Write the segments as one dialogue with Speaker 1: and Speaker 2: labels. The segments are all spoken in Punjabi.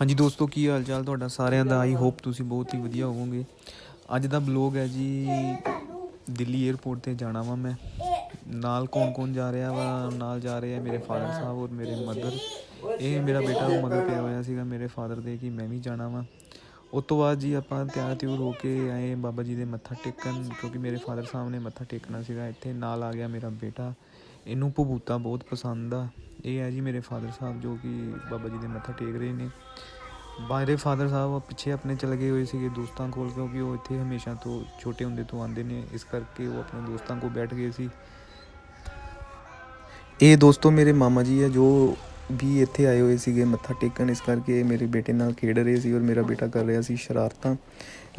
Speaker 1: ਹਾਂਜੀ ਦੋਸਤੋ, ਕੀ ਹਾਲ ਚਾਲ ਤੁਹਾਡਾ? ਸਾਰਿਆਂ ਦਾ ਆਈ ਹੋਪ ਤੁਸੀਂ ਬਹੁਤ ਹੀ ਵਧੀਆ ਹੋਵੋਗੇ। ਅੱਜ ਦਾ ਬਲੌਗ ਹੈ ਜੀ, ਦਿੱਲੀ 에ਅਰਪੋਰਟ ਤੇ ਜਾਣਾ ਵਾ ਮੈਂ। ਨਾਲ ਕੌਣ ਕੌਣ ਜਾ ਰਿਹਾ ਵਾ? ਨਾਲ ਜਾ ਰਹੇ ਆ ਮੇਰੇ ਫਾਦਰ ਸਾਹਿਬ ਔਰ ਮੇਰੇ ਮਦਰ। ਇਹ ਮੇਰਾ ਬੇਟਾ ਮਦਰ ਪਿਆ ਹੋਇਆ ਸੀਗਾ ਮੇਰੇ ਫਾਦਰ ਦੇ ਕਿ ਮੈਂ ਵੀ ਜਾਣਾ ਵਾ। ਉਸ ਤੋਂ ਬਾਅਦ ਜੀ ਆਪਾਂ ਤਿਆਰ ਤਿਉਰ ਹੋ ਕੇ ਆਏ ਬਾਬਾ ਜੀ ਦੇ ਮੱਥਾ ਟੇਕਣ, ਕਿਉਂਕਿ ਮੇਰੇ ਫਾਦਰ ਸਾਹਿਬ ਨੇ ਮੱਥਾ ਟੇਕਣਾ ਸੀਗਾ। ਇੱਥੇ ਨਾਲ ਆ ਗਿਆ ਮੇਰਾ ਬੇਟਾ। ਇਹਨੂੰ ਭਬੂਤਾ ਬਹੁਤ ਪਸੰਦ ਆ। ਇਹ ਹੈ ਜੀ ਮੇਰੇ ਫਾਦਰ ਸਾਹਿਬ ਜੋ ਕਿ ਬਾਬਾ ਜੀ ਦੇ ਮੱਥਾ ਟੇਕ ਰਹੇ ਨੇ। ਮੇਰੇ ਫਾਦਰ ਸਾਹਿਬ ਪਿੱਛੇ ਆਪਣੇ ਚਲੇ ਗਏ ਹੋਏ ਸੀਗੇ ਦੋਸਤਾਂ ਕੋਲ ਕਿਉਂਕਿ ਉਹ ਇੱਥੇ ਹਮੇਸ਼ਾ ਤੋਂ ਛੋਟੇ ਹੁੰਦੇ ਤੋਂ ਆਉਂਦੇ ਨੇ। ਇਸ ਕਰਕੇ ਉਹ ਆਪਣੇ ਦੋਸਤਾਂ ਕੋਲ ਬੈਠ ਗਏ ਸੀ। ਇਹ ਦੋਸਤੋ ਮੇਰੇ ਮਾਮਾ ਜੀ ਹੈ ਜੋ ਵੀ ਇੱਥੇ ਆਏ ਹੋਏ ਸੀਗੇ ਮੱਥਾ ਟੇਕਣ। ਇਸ ਕਰਕੇ ਮੇਰੇ ਬੇਟੇ ਨਾਲ ਖੇਡ ਰਹੇ ਸੀ ਔਰ ਮੇਰਾ ਬੇਟਾ ਕਰ ਰਿਹਾ ਸੀ ਸ਼ਰਾਰਤਾਂ।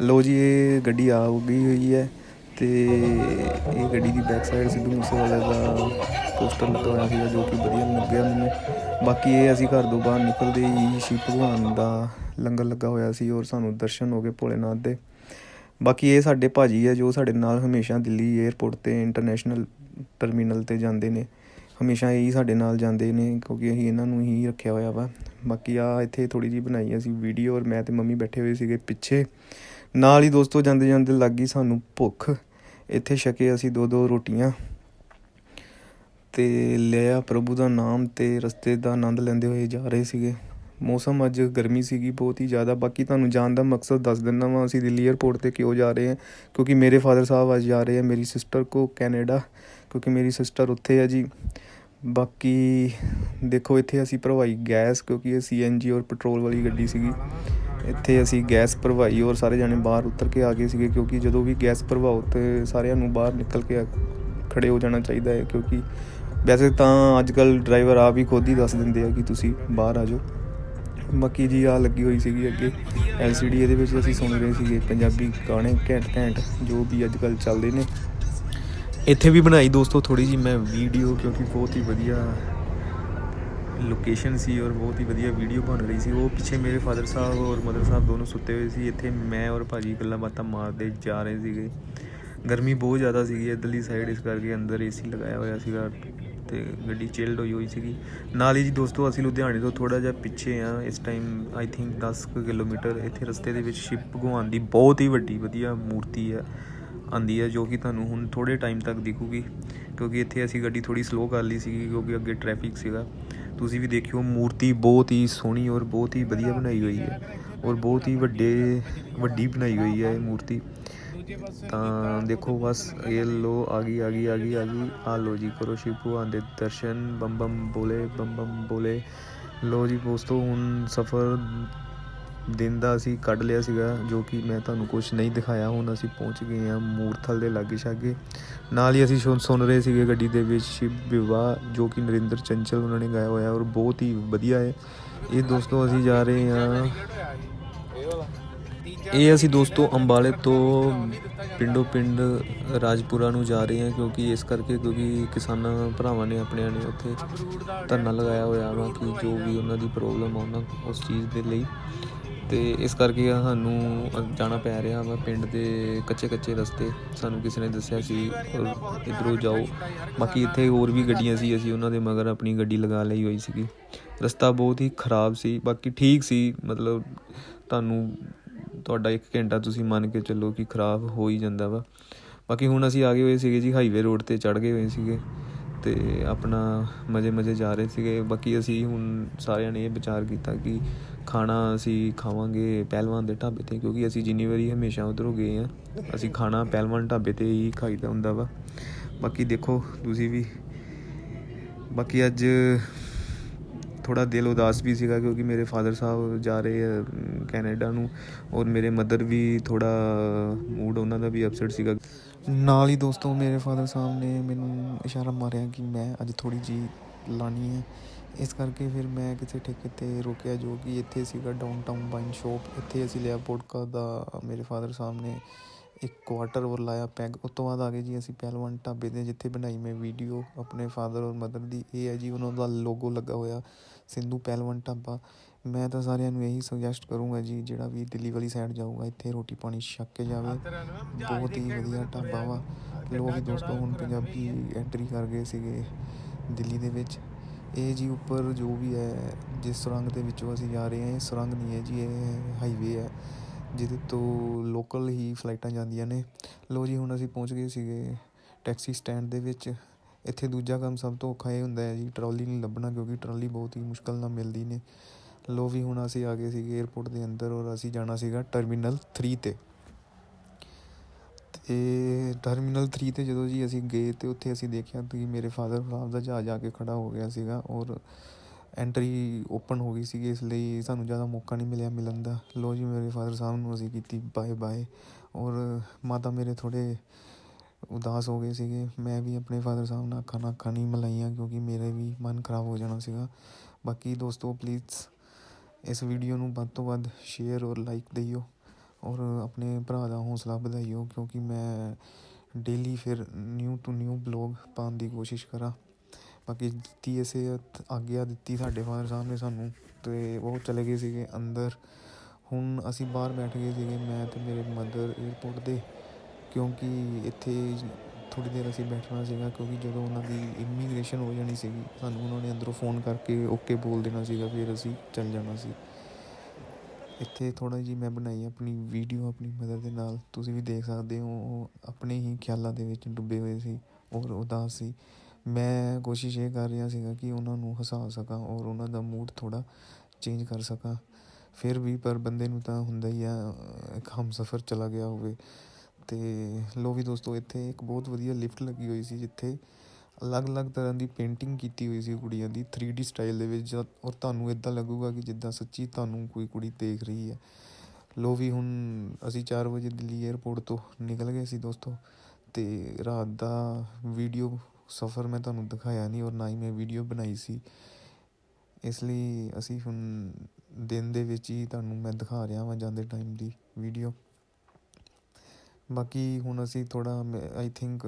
Speaker 1: ਲੋ ਜੀ, ਇਹ ਗੱਡੀ ਆ ਗਈ ਹੋਈ ਹੈ। ਤੇ ਇਹ ਗੱਡੀ ਦੀ ਬੈਕ ਸਾਈਡ ਸਿੱਧੂ ਮੂਸੇਵਾਲੇ ਦਾ ਪੋਸਟਰ ਲੱਗਾ ਹੋਇਆ ਸੀਗਾ ਜੋ ਕਿ ਵਧੀਆ ਲੱਗਿਆ ਮੈਨੂੰ। ਬਾਕੀ ਇਹ ਅਸੀਂ ਘਰ ਤੋਂ ਬਾਹਰ ਨਿਕਲਦੇ ਹੀ ਸ਼ਿਵ ਭਗਵਾਨ ਦਾ ਲੰਗਰ ਲੱਗਾ ਹੋਇਆ ਸੀ ਔਰ ਸਾਨੂੰ ਦਰਸ਼ਨ ਹੋ ਗਏ ਭੋਲੇਨਾਥ ਦੇ। ਬਾਕੀ ਇਹ ਸਾਡੇ ਭਾਜੀ ਆ ਜੋ ਸਾਡੇ ਨਾਲ ਹਮੇਸ਼ਾ ਦਿੱਲੀ 에ਅਰਪੋਰਟ ਤੇ ਇੰਟਰਨੈਸ਼ਨਲ ਟਰਮੀਨਲ ਤੇ ਜਾਂਦੇ ਨੇ। ਹਮੇਸ਼ਾ ਇਹੀ ਸਾਡੇ ਨਾਲ ਜਾਂਦੇ ਨੇ ਕਿਉਂਕਿ ਅਸੀਂ ਇਹਨਾਂ ਨੂੰ ਹੀ ਰੱਖਿਆ ਹੋਇਆ ਵਾ। ਬਾਕੀ ਆ ਇੱਥੇ ਥੋੜੀ ਜੀ ਬਣਾਈ ਅਸੀਂ ਵੀਡੀਓ ਔਰ ਮੈਂ ਤੇ ਮੰਮੀ ਬੈਠੇ ਹੋਏ ਸੀਗੇ ਪਿੱਛੇ। ਨਾਲ ਹੀ ਦੋਸਤੋ ਜਾਂਦੇ ਜਾਂਦੇ ਲੱਗ ਗਈ ਸਾਨੂੰ ਭੁੱਖ। ਇੱਥੇ ਛਕੇ ਅਸੀਂ ਦੋ ਦੋ ਰੋਟੀਆਂ। ਤੇ ਲਿਆ ਪ੍ਰਭੂ ਦਾ ਨਾਮ ਤੇ ਰਸਤੇ ਦਾ ਆਨੰਦ ਲੈਂਦੇ ਹੋਏ ਜਾ ਰਹੇ ਸੀਗੇ। ਮੌਸਮ ਅੱਜ ਗਰਮੀ ਸੀਗੀ, ਬਹੁਤ ਹੀ ਜ਼ਿਆਦਾ। ਬਾਕੀ ਤੁਹਾਨੂੰ ਜਾਣ ਦਾ ਮਕਸਦ ਦੱਸ ਦਿੰਦਾ ਵਾਂ, ਅਸੀਂ ਦਿੱਲੀ 에ਅਰਪੋਰਟ ਤੇ ਕਿਉਂ ਜਾ ਰਹੇ ਹਾਂ? ਕਿਉਂਕਿ ਮੇਰੇ ਫਾਦਰ ਸਾਹਿਬ ਅੱਜ ਜਾ ਰਹੇ ਆ, ਮੇਰੀ ਸਿਸਟਰ ਕੋ ਕੈਨੇਡਾ। ਕਿਉਂਕਿ ਮੇਰੀ ਸਿਸਟਰ ਉੱਥੇ ਹੈ ਜੀ। ਬਾਕੀ ਦੇਖੋ, ਇੱਥੇ ਅਸੀਂ ਭਰਵਾਈ ਗੈਸ, ਕਿਉਂਕਿ ਇਹ ਸੀਐਨਜੀ ਔਰ ਪੈਟਰੋਲ ਵਾਲੀ ਗੱਡੀ ਸੀਗੀ। ਇੱਥੇ ਅਸੀਂ ਗੈਸ ਭਰਵਾਈ ਔਰ ਸਾਰੇ ਜਾਣੇ ਬਾਹਰ ਉਤਰ ਕੇ ਆ ਗਏ ਸੀਗੇ, ਕਿਉਂਕਿ ਜਦੋਂ ਵੀ ਗੈਸ ਭਰਵਾਓ ਤੇ ਸਾਰਿਆਂ ਨੂੰ ਬਾਹਰ ਨਿਕਲ ਕੇ ਖੜੇ ਹੋ ਜਾਣਾ ਚਾਹੀਦਾ ਹੈ, ਕਿਉਂਕਿ ਵੈਸੇ ਤਾਂ ਅੱਜ ਕੱਲ ਡਰਾਈਵਰ ਆਪ ਹੀ ਖੁਦ ਹੀ ਦੱਸ ਦਿੰਦੇ ਆ ਕਿ ਤੁਸੀਂ ਬਾਹਰ ਆ ਜਾਓ। ਬਾਕੀ ਜੀ ਆ ਲੱਗੀ ਹੋਈ ਸੀਗੀ ਅੱਗੇ LCD ਇਹਦੇ ਵਿੱਚ ਅਸੀਂ ਸੁਣ ਰਹੇ ਸੀਗੇ ਪੰਜਾਬੀ ਗਾਣੇ ਘੈਂਟ ਘੈਂਟ ਜੋ ਵੀ ਅੱਜ ਕੱਲ ਚੱਲਦੇ ਨੇ। ਇੱਥੇ ਵੀ ਬਣਾਈ ਦੋਸਤੋ ਥੋੜੀ ਜੀ ਮੈਂ ਵੀਡੀਓ ਕਿਉਂਕਿ ਬਹੁਤ ਹੀ ਵਧੀਆ ਲੋਕੇਸ਼ਨ ਸੀ ਔਰ ਬਹੁਤ ਹੀ ਵਧੀਆ ਵੀਡੀਓ ਬਣ ਰਹੀ ਸੀ। ਉਹ ਪਿੱਛੇ ਮੇਰੇ ਫਾਦਰ ਸਾਹਿਬ ਔਰ ਮਦਰ ਸਾਹਿਬ ਦੋਨੋਂ ਸੁੱਤੇ ਹੋਏ ਸੀ। ਇੱਥੇ ਮੈਂ ਔਰ ਭਾਜੀ ਗੱਲਾਂ ਬਾਤਾਂ ਮਾਰਦੇ ਜਾ ਰਹੇ ਸੀਗੇ। ਗਰਮੀ ਬਹੁਤ ਜ਼ਿਆਦਾ ਸੀਗੀ, ਇੱਧਰਲੀ ਸਾਈਡ ਇਸ ਕਰਕੇ ਅੰਦਰ ਏਸੀ ਲਗਾਇਆ ਹੋਇਆ ਸੀਗਾ ਤੇ ਗੱਡੀ ਚਿਲਡ ਹੋਈ ਹੋਈ ਸੀਗੀ। ਨਾਲ ਹੀ ਜੀ ਦੋਸਤੋ ਅਸੀਂ ਲੁਧਿਆਣੇ ਤੋਂ ਥੋੜਾ ਜਿਹਾ ਪਿੱਛੇ ਆ ਇਸ ਟਾਈਮ ਆਈ ਥਿੰਕ 10 ਕੁ ਕਿਲੋਮੀਟਰ ਇੱਥੇ ਰਸਤੇ ਦੇ ਵਿੱਚ ਸ਼ਿਵ ਭਗਵਾਨ ਦੀ ਬਹੁਤ ਹੀ ਵੱਡੀ ਵਧੀਆ ਮੂਰਤੀ ਹੈ। ਆਂਦੀ ਹੈ, ਜੋ ਕਿ ਤੁਹਾਨੂੰ ਹੁਣ ਥੋੜੇ ਟਾਈਮ ਤੱਕ ਦਿਖੂਗੀ, ਕਿਉਂਕਿ ਇੱਥੇ ਅਸੀਂ ਗੱਡੀ ਥੋੜੀ ਸਲੋ ਕਰ ਲਈ ਸੀਗੀ, ਕਿਉਂਕਿ ਅੱਗੇ ਟ੍ਰੈਫਿਕ ਸੀਗਾ। ਤੁਸੀਂ ਵੀ ਦੇਖਿਓ, ਮੂਰਤੀ ਬਹੁਤ ਹੀ ਸੋਹਣੀ ਔਰ ਬਹੁਤ ਹੀ ਵਧੀਆ ਬਣਾਈ ਹੋਈ ਹੈ। ਔਰ ਬਹੁਤ ਹੀ ਵੱਡੇ, ਵੱਡੀ ਬਣਾਈ ਹੋਈ ਹੈ ਇਹ ਮੂਰਤੀ। ਤਾਂ ਦੇਖੋ, ਬਸ ਇਹ ਲੋ ਆ ਗਈ ਆ ਗਈ ਆ ਗਈ ਆ ਗਈ। ਆ ਲੋ ਜੀ, ਕਰੋ ਸ਼ਿਵ ਭਗਵਾਨ ਦੇ ਦਰਸ਼ਨ। ਬੰਬਮ ਬੋਲੇ ਬੰਬਮ ਬੋਲੇ। ਲੋ ਜੀ, ਦੋਸਤੋ, ਹੁਣ ਸਫ਼ਰ ਦਿਨ ਦਾ ਅਸੀਂ ਕੱਢ ਲਿਆ ਸੀਗਾ, ਜੋ ਕਿ ਮੈਂ ਤੁਹਾਨੂੰ ਕੁਝ ਨਹੀਂ ਦਿਖਾਇਆ। ਹੁਣ ਅਸੀਂ ਪਹੁੰਚ ਗਏ ਹਾਂ ਮੂਰਥਲ ਦੇ ਲਾਗੇ ਛਾਗੇ। ਨਾਲ ਹੀ ਅਸੀਂ ਸੁਣ ਸੁਣ ਰਹੇ ਸੀਗੇ ਗੱਡੀ ਦੇ ਵਿੱਚ ਸ਼ਿਵ ਵਿਵਾਹ, ਜੋ ਕਿ ਨਰਿੰਦਰ ਚੰਚਲ ਉਹਨਾਂ ਨੇ ਗਾਇਆ ਹੋਇਆ ਔਰ ਬਹੁਤ ਹੀ ਵਧੀਆ ਹੈ। ਇਹ ਦੋਸਤੋ ਅਸੀਂ ਜਾ ਰਹੇ ਹਾਂ। ਇਹ ਅਸੀਂ ਦੋਸਤੋ ਅੰਬਾਲੇ ਤੋਂ ਪਿੰਡੋ ਪਿੰਡ ਰਾਜਪੁਰਾ ਨੂੰ ਜਾ ਰਹੇ ਹਾਂ, ਕਿਉਂਕਿ ਇਸ ਕਰਕੇ, ਕਿਉਂਕਿ ਕਿਸਾਨਾਂ ਭਰਾਵਾਂ ਨੇ ਆਪਣਿਆਂ ਨੇ ਉੱਥੇ ਧਰਨਾ ਲਗਾਇਆ ਹੋਇਆ ਵਾ ਕਿ ਜੋ ਵੀ ਉਹਨਾਂ ਦੀ ਪ੍ਰੋਬਲਮ ਆ ਉਹਨਾਂ ਉਸ ਚੀਜ਼ ਦੇ ਲਈ। ਤੇ ਇਸ ਕਰਕੇ ਸਾਨੂੰ ਜਾਣਾ ਪੈ ਰਿਹਾ ਵਾ ਪਿੰਡ ਦੇ ਕੱਚੇ ਕੱਚੇ ਰਸਤੇ। ਸਾਨੂੰ ਕਿਸੇ ਨੇ ਦੱਸਿਆ ਸੀ ਇਧਰੋਂ ਜਾਓ। ਬਾਕੀ ਇੱਥੇ ਹੋਰ ਵੀ ਗੱਡੀਆਂ ਸੀ, ਅਸੀਂ ਉਹਨਾਂ ਦੇ ਮਗਰ ਆਪਣੀ ਗੱਡੀ ਲਗਾ ਲਈ ਹੋਈ ਸੀਗੀ। ਰਸਤਾ ਬਹੁਤ ਹੀ ਖਰਾਬ ਸੀ, ਬਾਕੀ ਠੀਕ ਸੀ, ਮਤਲਬ ਤੁਹਾਨੂੰ ਤੁਹਾਡਾ 1 ਘੰਟਾ ਤੁਸੀਂ ਮੰਨ ਕੇ ਚੱਲੋ ਕਿ ਖਰਾਬ ਹੋ ਹੀ ਜਾਂਦਾ ਵਾ। ਬਾਕੀ ਹੁਣ ਅਸੀਂ ਆ ਗਏ ਹੋਏ ਸੀਗੇ ਜੀ ਹਾਈਵੇ ਰੋਡ ਤੇ ਚੜ ਗਏ ਹੋਏ ਸੀਗੇ। ਅਤੇ ਆਪਣਾ ਮਜੇ ਮਜੇ ਜਾ ਰਹੇ ਸੀਗੇ। ਬਾਕੀ ਅਸੀਂ ਹੁਣ ਸਾਰਿਆਂ ਨੇ ਇਹ ਵਿਚਾਰ ਕੀਤਾ ਕਿ ਖਾਣਾ ਅਸੀਂ ਖਾਵਾਂਗੇ ਪਹਿਲਵਾਨ ਦੇ ਢਾਬੇ ਤੇ, ਕਿਉਂਕਿ ਅਸੀਂ ਜਿੰਨੀ ਵਾਰੀ ਹਮੇਸ਼ਾ ਉਧਰੋਂ ਗਏ ਆ ਅਸੀਂ ਖਾਣਾ ਪਹਿਲਵਾਨ ਢਾਬੇ ਤੇ ਹੀ ਖਾਈਦਾ ਹੁੰਦਾ ਵਾ। ਬਾਕੀ ਦੇਖੋ, ਤੁਸੀਂ ਵੀ। ਬਾਕੀ ਅੱਜ ਥੋੜਾ ਦਿਲ ਉਦਾਸ ਵੀ ਸੀਗਾ, ਕਿਉਂਕਿ ਮੇਰੇ ਫਾਦਰ ਸਾਹਿਬ ਜਾ ਰਹੇ ਆ ਕੈਨੇਡਾ ਨੂੰ। ਔਰ ਮੇਰੇ ਮਦਰ ਵੀ ਥੋੜਾ ਮੂਡ ਉਹਨਾਂ ਦਾ ਵੀ ਅਪਸੈਟ ਸੀਗਾ। ਨਾਲ ਹੀ ਦੋਸਤੋ ਮੇਰੇ ਫਾਦਰ ਸਾਹਿਬ ਨੇ ਮੈਨੂੰ ਇਸ਼ਾਰਾ ਮਾਰਿਆ ਕਿ ਮੈਂ ਅੱਜ ਥੋੜੀ ਜੀ ਲਾਣੀ ਹੈ ਇਸ ਕਰਕੇ ਫਿਰ ਮੈਂ ਕਿਸੇ ਠੇਕੇ ਤੇ ਰੁਕਿਆ ਜੋ ਕਿ ਇੱਥੇ ਸੀਗਾ ਡਾਊਨਟਾਊਨ ਵਾਈਨ ਸ਼ਾਪ ਇੱਥੇ ਅਸੀਂ ਲਿਆ ਪੋਡਕਾ ਦਾ, ਮੇਰੇ ਫਾਦਰ ਸਾਹਿਬ ਨੇ ਇੱਕ ਕੁਆਟਰ ਹੋਰ ਲਾਇਆ ਪੈਗ। ਉਸ ਤੋਂ ਬਾਅਦ ਆ ਗਏ ਜੀ ਅਸੀਂ ਪਹਿਲਵਾਨ ਢਾਬੇ ਦੇ ਜਿੱਥੇ ਬਣਾਈ ਮੈਂ ਵੀਡੀਓ ਆਪਣੇ ਫਾਦਰ ਔਰ ਮਦਰ ਦੀ। ਇਹ ਹੈ ਜੀ ਉਹਨਾਂ ਦਾ ਲੋਗੋ ਲੱਗਾ ਹੋਇਆ, ਸਿੰਧੂ ਪਹਿਲਵਾਨ ਢਾਬਾ। ਮੈਂ ਤਾਂ ਸਾਰਿਆਂ ਨੂੰ ਇਹੀ ਸੁਜੈਸਟ ਕਰੂੰਗਾ ਜੀ ਜਿਹੜਾ ਵੀ ਦਿੱਲੀ ਵਾਲੀ ਸਾਈਡ ਜਾਊਗਾ ਇੱਥੇ ਰੋਟੀ ਪਾਣੀ ਛੱਕ ਕੇ ਜਾਵੇ। ਬਹੁਤ ਹੀ ਵਧੀਆ ਢਾਬਾ ਵਾ। ਲੋਕ ਦੋਸਤੋ ਹੁਣ ਪੰਜਾਬੀ ਐਂਟਰੀ ਕਰ ਗਏ ਸੀਗੇ ਦਿੱਲੀ ਦੇ ਵਿੱਚ। ਇਹ ਜੀ ਉੱਪਰ ਜੋ ਵੀ ਹੈ ਜਿਸ ਸੁਰੰਗ ਦੇ ਵਿੱਚੋਂ ਅਸੀਂ ਜਾ ਰਹੇ ਹਾਂ ਇਹ ਸੁਰੰਗ ਨਹੀਂ ਹੈ ਜੀ ਇਹ ਹਾਈਵੇ ਹੈ ਜਿਹਦੇ ਤੋਂ ਲੋਕਲ ਹੀ ਫਲਾਈਟਾਂ ਜਾਂਦੀਆਂ ਨੇ। ਲੋ ਜੀ ਹੁਣ ਅਸੀਂ ਪਹੁੰਚ ਗਏ ਸੀਗੇ ਟੈਕਸੀ ਸਟੈਂਡ ਦੇ ਵਿੱਚ। ਇੱਥੇ ਦੂਜਾ ਕੰਮ ਸਭ ਤੋਂ ਔਖਾ ਇਹ ਹੁੰਦਾ ਹੈ ਜੀ ਟਰਾਲੀ ਨਹੀਂ ਲੱਭਣਾ ਕਿਉਂਕਿ ਟਰਾਲੀ ਬਹੁਤ ਹੀ ਮੁਸ਼ਕਲ ਨਾਲ ਮਿਲਦੀ ਨੇ। ਲੋ ਵੀ ਹੁਣ ਅਸੀਂ ਆ ਗਏ ਸੀਗੇ 에ਅਰਪੋਰਟ ਦੇ ਅੰਦਰ ਔਰ ਅਸੀਂ ਜਾਣਾ ਸੀਗਾ ਟਰਮੀਨਲ 3 ਤੇ। ਤੇ ਟਰਮੀਨਲ 3 ਤੇ ਜਦੋਂ ਜੀ ਅਸੀਂ ਗਏ ਤੇ ਉੱਥੇ ਅਸੀਂ ਦੇਖਿਆ ਕਿ ਮੇਰੇ ਫਾਦਰ ਸਾਹਿਬ ਦਾ ਜਹਾਜ਼ ਆ ਕੇ ਖੜਾ ਹੋ ਗਿਆ ਸੀਗਾ ਔਰ ਐਂਟਰੀ ਓਪਨ ਹੋ ਗਈ ਸੀਗੀ, ਇਸ ਲਈ ਸਾਨੂੰ ਜ਼ਿਆਦਾ ਮੌਕਾ ਨਹੀਂ ਮਿਲਿਆ ਮਿਲਣ ਦਾ। ਲੋ ਜੀ ਮੇਰੇ ਫਾਦਰ ਸਾਹਿਬ ਨੂੰ ਅਸੀਂ ਕੀਤੀ ਬਾਏ ਬਾਏ ਔਰ ਮਾਤਾ ਮੇਰੇ ਥੋੜ੍ਹੇ ਉਦਾਸ ਹੋ ਗਏ ਸੀਗੇ। ਮੈਂ ਵੀ ਆਪਣੇ ਫਾਦਰ ਸਾਹਿਬ ਨਾਲ ਅੱਖਾਂ ਨਾਲ ਅੱਖਾਂ ਨਹੀਂ ਮਿਲਾਈਆਂ ਕਿਉਂਕਿ ਮੇਰੇ ਵੀ ਮਨ ਖਰਾਬ ਹੋ ਜਾਣਾ ਸੀਗਾ। ਬਾਕੀ ਦੋਸਤੋ ਪਲੀਜ਼ ਇਸ ਵੀਡੀਓ ਨੂੰ ਵੱਧ ਤੋਂ ਵੱਧ ਸ਼ੇਅਰ ਔਰ ਲਾਈਕ ਦਈਓ ਔਰ ਆਪਣੇ ਭਰਾ ਦਾ ਹੌਸਲਾ ਵਧਾਈਓ ਕਿਉਂਕਿ ਮੈਂ ਡੇਲੀ ਫਿਰ ਨਿਊ ਟੂ ਨਿਊ ਬਲੌਗ ਪਾਉਣ ਦੀ ਕੋਸ਼ਿਸ਼ ਕਰਾਂ। ਬਾਕੀ ਦਿੱਤੀ ਇਸੇ ਆਗਿਆ ਦਿੱਤੀ ਸਾਡੇ ਫਾਦਰ ਸਾਹਿਬ ਨੇ ਸਾਨੂੰ ਤੇ ਉਹ ਚਲੇ ਗਏ ਸੀਗੇ ਅੰਦਰ। ਹੁਣ ਅਸੀਂ ਬਾਹਰ ਬੈਠ ਗਏ ਸੀਗੇ, ਮੈਂ ਤੇ ਮੇਰੇ ਮਦਰ 에ਅਰਪੋਰਟ ਦੇ ਕਿਉਂਕਿ ਇੱਥੇ ਥੋੜੀ ਦੇਰ ਅਸੀਂ ਬੈਠਣਾ ਸੀਗਾ ਕਿਉਂਕਿ ਜਦੋਂ ਉਹਨਾਂ ਦੀ ਇਮੀਗ੍ਰੇਸ਼ਨ ਹੋ ਜਾਣੀ ਸੀਗੀ, ਸਾਨੂੰ ਉਹਨਾਂ ਨੇ ਅੰਦਰੋਂ ਫੋਨ ਕਰਕੇ ਓਕੇ ਬੋਲ ਦੇਣਾ ਸੀਗਾ, ਫਿਰ ਅਸੀਂ ਚੱਲ ਜਾਣਾ ਸੀ। ਇੱਥੇ ਥੋੜਾ ਜੀ ਮੈਂ ਬਣਾਈ ਆਪਣੀ ਵੀਡੀਓ ਆਪਣੀ ਮਦਰ ਦੇ ਨਾਲ। ਤੁਸੀਂ ਵੀ ਦੇਖ ਸਕਦੇ ਹੋ, ਉਹ ਆਪਣੇ ਹੀ ਖਿਆਲਾਂ ਦੇ ਵਿੱਚ ਡੁੱਬੇ ਹੋਏ ਸੀ ਔਰ ਉਦਾਸ ਸੀ। ਮੈਂ ਕੋਸ਼ਿਸ਼ ਇਹ ਕਰ ਰਿਹਾ ਸੀਗਾ ਕਿ ਉਹਨਾਂ ਨੂੰ ਹਸਾ ਸਕਾਂ ਔਰ ਉਹਨਾਂ ਦਾ ਮੂਡ ਥੋੜਾ ਚੇਂਜ ਕਰ ਸਕਾਂ। ਫਿਰ ਵੀ ਪਰ ਬੰਦੇ ਨੂੰ ਤਾਂ ਹੁੰਦਾ ਹੀ ਆ, ਇੱਕ ਹਮਸਫਰ ਚਲਾ ਗਿਆ ਹੋਵੇ। ਅਤੇ ਲੋ ਵੀ ਦੋਸਤੋ, ਇੱਥੇ ਇੱਕ ਬਹੁਤ ਵਧੀਆ ਲਿਫਟ ਲੱਗੀ ਹੋਈ ਸੀ ਜਿੱਥੇ ਅਲੱਗ-ਅਲੱਗ ਤਰ੍ਹਾਂ ਦੀ ਪੇਂਟਿੰਗ ਕੀਤੀ ਹੋਈ ਸੀ ਕੁੜੀਆਂ ਦੀ 3D ਸਟਾਈਲ ਦੇ ਵਿੱਚ। ਜਦ- ਔਰ ਤੁਹਾਨੂੰ ਇਦਾਂ ਲੱਗੂਗਾ ਕਿ ਜਿੱਦਾਂ ਸੱਚੀ ਤੁਹਾਨੂੰ ਕੋਈ ਕੁੜੀ ਦੇਖ ਰਹੀ ਹੈ। ਲੋ ਵੀ ਹੁਣ ਅਸੀਂ 4 ਵਜੇ ਦਿੱਲੀ 에ਅਰਪੋਰਟ ਤੋਂ ਨਿਕਲ ਗਏ ਸੀ ਦੋਸਤੋ, ਤੇ ਰਾਤ ਦਾ ਵੀਡੀਓ ਸਫ਼ਰ ਮੈਂ ਤੁਹਾਨੂੰ ਦਿਖਾਇਆ ਨਹੀਂ ਔਰ ਨਾ ਹੀ ਮੈਂ ਵੀਡੀਓ ਬਣਾਈ ਸੀ। ਇਸ ਲਈ ਅਸੀਂ ਹੁਣ ਦਿਨ ਦੇ ਵਿੱਚ ਹੀ ਤੁਹਾਨੂੰ ਮੈਂ ਦਿਖਾ ਰਿਹਾ ਵਾਂ ਜਾਂਦੇ ਟਾਈਮ ਦੀ ਵੀਡੀਓ ਬਾਕੀ ਹੁਣ ਅਸੀਂ ਥੋੜਾ ਆਈ ਥਿੰਕ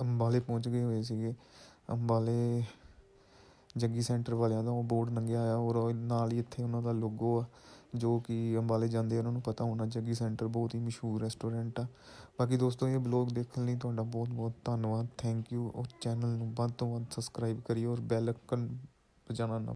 Speaker 1: ਅੰਬਾਲੇ ਪਹੁੰਚ ਗਏ ਹੋਏ ਸੀਗੇ। ਅੰਬਾਲੇ ਜੱਗੀ ਸੈਂਟਰ ਵਾਲਿਆਂ ਦਾ ਉਹ ਬੋਰਡ ਲੰਘਿਆ ਆ ਔਰ ਨਾਲ ਹੀ ਇੱਥੇ ਉਹਨਾਂ ਦਾ ਲੋਗੋ ਆ, ਜੋ ਕਿ ਅੰਬਾਲੇ ਜਾਂਦੇ ਉਹਨਾਂ ਨੂੰ ਪਤਾ ਹੋਣਾ ਜੱਗੀ ਸੈਂਟਰ ਬਹੁਤ ਹੀ ਮਸ਼ਹੂਰ ਰੈਸਟੋਰੈਂਟ ਆ। ਬਾਕੀ ਦੋਸਤੋ, ਇਹ ਬਲੌਗ ਦੇਖਣ ਲਈ ਤੁਹਾਡਾ ਬਹੁਤ ਬਹੁਤ ਧੰਨਵਾਦ। ਥੈਂਕ ਯੂ ਉਹ ਚੈਨਲ ਨੂੰ ਵੱਧ ਤੋਂ ਵੱਧ ਸਬਸਕ੍ਰਾਈਬ ਕਰਿਓ ਔਰ ਬੈਲ ਆਈਕਨ ਵਜਾਉਣਾ ਨਾ